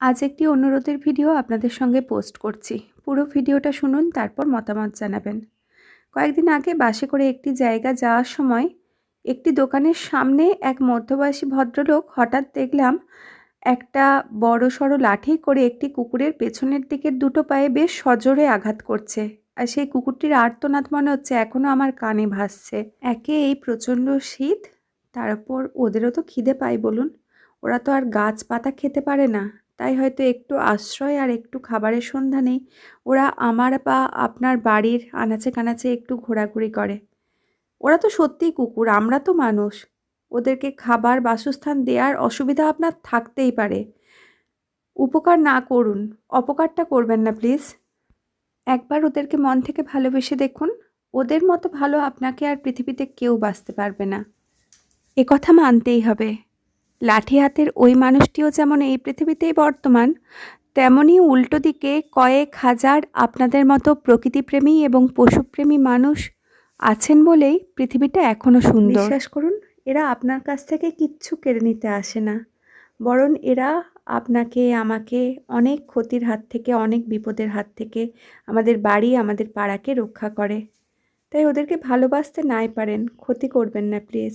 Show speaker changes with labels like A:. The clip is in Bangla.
A: আজ একটি অনুরোধের ভিডিও আপনাদের সঙ্গে পোস্ট করছি। পুরো ভিডিওটা শুনুন, তারপর মতামত জানাবেন। কয়েকদিন আগে বাসে করে একটি জায়গা যাওয়ার সময় একটি দোকানের সামনে এক মধ্যবয়সী ভদ্রলোক হঠাৎ দেখলাম একটা বড় সড়ো লাঠি করে একটি কুকুরের পেছনের দিকের দুটো পায়ে বেশ সজোরে আঘাত করছে। আর সেই কুকুরটির আর্তনাদ মনে হচ্ছে এখনও আমার কানে ভাসছে। একে এই প্রচণ্ড শীত, তার উপর ওদেরও তো খিদে পায় বলুন। ওরা তো আর গাছপাতা খেতে পারে না। তাই হয়তো একটু আশ্রয় আর একটু খাবারের সন্ধানে ওরা আমার বা আপনার বাড়ির আনাচে কানাচে একটু ঘোরাঘুরি করে। ওরা তো সত্যিই কুকুর, আমরা তো মানুষ। ওদেরকে খাবার, বাসস্থান দেওয়ার অসুবিধা আপনার থাকতেই পারে। উপকার না করুন, অপকারটা করবেন না, প্লিজ। একবার ওদেরকে মন থেকে ভালোবেসে দেখুন। ওদের মতো ভালো আপনাকে আর পৃথিবীতে কেউ বাঁচতে পারবে না। এ কথা মানতেই হবে। লাঠি হাতের ওই মানুষটিও যেমন এই পৃথিবীতেই বর্তমান, তেমনি উল্টো দিকে কয়েক হাজার আপনাদের মতো প্রকৃতিপ্রেমী এবং পশুপ্রেমী মানুষ আছেন বলেই পৃথিবীটা এখনও সুন্দর। বিশ্বাস করুন, এরা আপনার কাছ থেকে কিচ্ছু কেড়ে নিতে আসে না। বরং এরা আপনাকে, আমাকে অনেক ক্ষতির হাত থেকে, অনেক বিপদের হাত থেকে আমাদের বাড়ি, আমাদের পাড়াকে রক্ষা করে। তাই ওদেরকে ভালোবাসতে নাই পারেন। ক্ষতি করবেন না, প্লিজ।